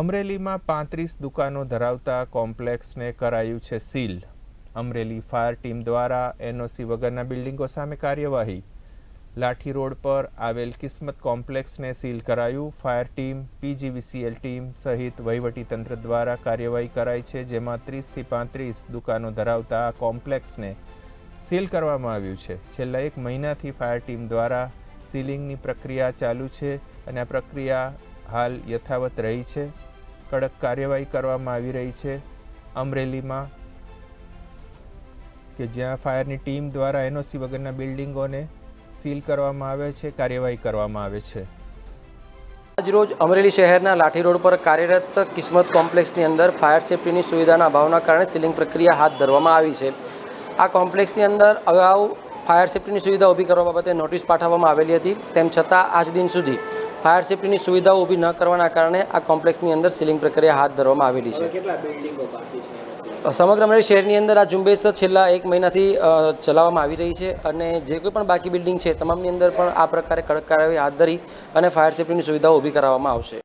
અમરેલીમાં પાંત્રીસ દુકાનો ધરાવતા કોમ્પ્લેક્સને કરાયું છે સીલ. અમરેલી ફાયર ટીમ દ્વારા એનઓસી વગરના બિલ્ડિંગો સામે કાર્યવાહી. લાઠી રોડ પર આવેલ કિસ્મત કોમ્પ્લેક્સને સીલ કરાયું. ફાયર ટીમ, પીજીવીસીએલ ટીમ સહિત વહીવટીતંત્ર દ્વારા કાર્યવાહી કરાઈ છે, જેમાં ત્રીસથી પાંત્રીસ દુકાનો ધરાવતા આ કોમ્પ્લેક્સને સીલ કરવામાં આવ્યું છે. છેલ્લા એક મહિનાથી ફાયર ટીમ દ્વારા સીલિંગની પ્રક્રિયા ચાલુ છે અને આ પ્રક્રિયા હાલ યથાવત રહી છે. કડક કાર્યવાહી કરવામાં આવી રહી છે અમરેલીમાં, કે જ્યાં ફાયરની ટીમ દ્વારા એનઓસી વગરના બિલ્ડિંગોને સીલ કરવામાં આવે છે, કાર્યવાહી કરવામાં આવે છે. આજરોજ અમરેલી શહેરના લાઠી રોડ પર કાર્યરત કિસ્મત કોમ્પ્લેક્સની અંદર ફાયર સેફ્ટીની સુવિધાના અભાવના કારણે સીલિંગ પ્રક્રિયા હાથ ધરવામાં આવી છે. આ કોમ્પ્લેક્સની અંદર અગાઉ ફાયર સેફ્ટીની સુવિધા ઊભી કરવા બાબતે નોટિસ પાઠવવામાં આવેલી હતી, તેમ છતાં આજ દિન સુધી ફાયર સેફ્ટીની સુવિધાઓ ઊભી ન કરવાના કારણે આ કોમ્પ્લેક્સની અંદર સીલિંગ પ્રક્રિયા હાથ ધરવામાં આવેલી છે? સમગ્ર અમરેલી શહેરની અંદર આ ઝુંબેશ છેલ્લા એક મહિનાથી ચલાવવામાં આવી રહી છે અને જે કોઈ પણ બાકી બિલ્ડિંગ છે તમામની અંદર પણ આ પ્રકારે કડક કાર્યવાહી હાથ ધરી અને ફાયર સેફ્ટીની સુવિધાઓ ઊભી કરાવવામાં આવશે